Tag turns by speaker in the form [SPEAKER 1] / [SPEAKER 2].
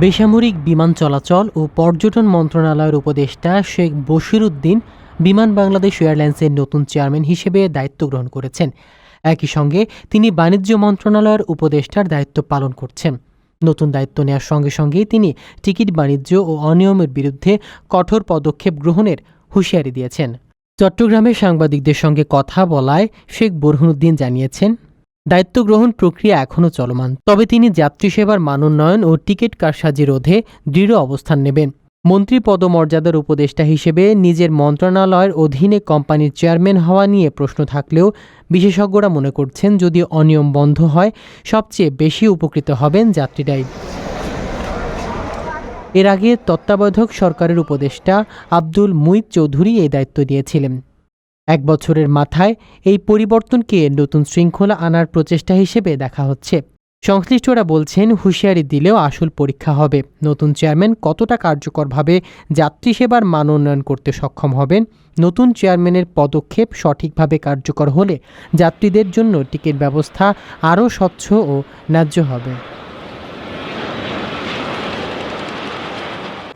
[SPEAKER 1] বেসামরিক বিমান চলাচল ও পর্যটন মন্ত্রণালয়ের উপদেষ্টা শেখ বশিরউদ্দিন বিমান বাংলাদেশ এয়ারলাইন্সের নতুন চেয়ারম্যান হিসেবে দায়িত্ব গ্রহণ করেছেন। একই সঙ্গে তিনি বাণিজ্য মন্ত্রণালয়ের উপদেষ্টার দায়িত্ব পালন করছেন। নতুন দায়িত্ব নেওয়ার সঙ্গে সঙ্গেই তিনি টিকিট বাণিজ্য ও অনিয়মের বিরুদ্ধে কঠোর পদক্ষেপ গ্রহণের হুঁশিয়ারি দিয়েছেন। চট্টগ্রামে সাংবাদিকদের সঙ্গে কথা বলায় শেখ বরহুনুদ্দিন জানিয়েছেন দায়িত্ব গ্রহণ প্রক্রিয়া এখনও চলমান, তবে তিনি যাত্রী সেবার মানোন্নয়ন ও টিকিট কারসাজি রোধে দৃঢ় অবস্থান নেবেন। মন্ত্রী পদমর্যাদার উপদেষ্টা হিসেবে নিজের মন্ত্রণালয়ের অধীনে কোম্পানির চেয়ারম্যান হওয়া নিয়ে প্রশ্ন থাকলেও বিশেষজ্ঞরা মনে করছেন যদি অনিয়ম বন্ধ হয়, সবচেয়ে বেশি উপকৃত হবেন যাত্রীরাই। এর আগে তত্ত্বাবধায়ক সরকারের উপদেষ্টা আব্দুল মুইত চৌধুরী এই দায়িত্ব নিয়েছিলেন এক বছরের মাথায় এই পরিবর্তনকে নতুন শৃঙ্খলা আনার প্রচেষ্টা হিসেবে দেখা হচ্ছে। সংশ্লিষ্টরা বলছেন, হুঁশিয়ারি দিলেও আসল পরীক্ষা হবে। নতুন চেয়ারম্যান কতটা কার্যকরভাবে যাত্রী সেবার মান উন্নয়ন করতে সক্ষম হবেন? নতুন চেয়ারম্যানের পদক্ষেপ সঠিকভাবে কার্যকর হলে যাত্রীদের জন্য টিকিট ব্যবস্থা আরও স্বচ্ছ ও ন্যায্য হবে।